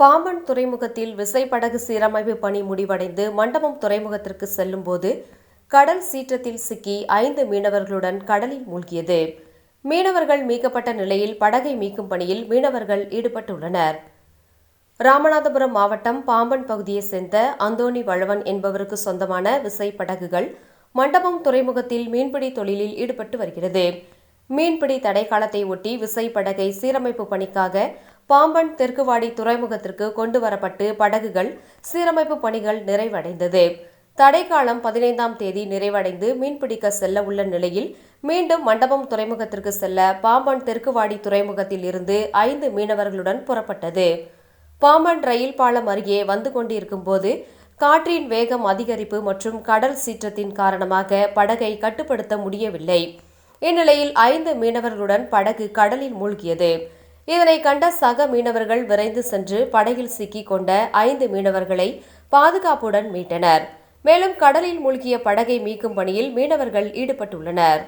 பாம்பன் துறைமுகத்தில் விசைப்படகு சீரமைப்பு பணி முடிவடைந்து மண்டபம் துறைமுகத்திற்கு செல்லும்போது கடல் சீற்றத்தில் சிக்கி ஐந்து மீனவர்களுடன் கடலில் மூழ்கியது. மீனவர்கள் மீட்கப்பட்ட நிலையில் படகை மீட்கும் பணியில் மீனவர்கள் ஈடுபட்டுள்ளனர். ராமநாதபுரம் மாவட்டம் பாம்பன் பகுதியைச் சேர்ந்த அந்தோணி வளவன் என்பவருக்கு சொந்தமான விசைப்படகுகள் மண்டபம் துறைமுகத்தில் மீன்பிடி தொழிலில் ஈடுபட்டு வருகிறது. மீன்பிடி தடைக்காலத்தை ஒட்டி விசைப்படகை சீரமைப்பு பணிக்காக பாம்பன் தெற்குவாடி துறைமுகத்திற்கு கொண்டு வரப்பட்டு படகுகள் சீரமைப்பு பணிகள் நிறைவடைந்தது. தடைக்காலம் பதினைந்தாம் தேதி நிறைவடைந்து மீன்பிடிக்க செல்ல உள்ள நிலையில் மீண்டும் மண்டபம் துறைமுகத்திற்கு செல்ல பாம்பன் தெற்குவாடி துறைமுகத்தில் இருந்து ஐந்து மீனவர்களுடன் புறப்பட்டது. பாம்பன் ரயில் பாலம் அருகே வந்து கொண்டிருக்கும் போது காற்றின் வேகம் அதிகரிப்பு மற்றும் கடல் சீற்றத்தின் காரணமாக படகை கட்டுப்படுத்த முடியவில்லை. இந்நிலையில் ஐந்து மீனவர்களுடன் படகு கடலில் மூழ்கியது. இதனை கண்ட சக மீனவர்கள் விரைந்து சென்று படகில் சிக்கிக் கொண்ட ஐந்து மீனவர்களை பாதுகாப்புடன் மீட்டனர். மேலும் கடலில் மூழ்கிய படகை மீட்கும் பணியில் மீனவர்கள் ஈடுபட்டுள்ளனர்.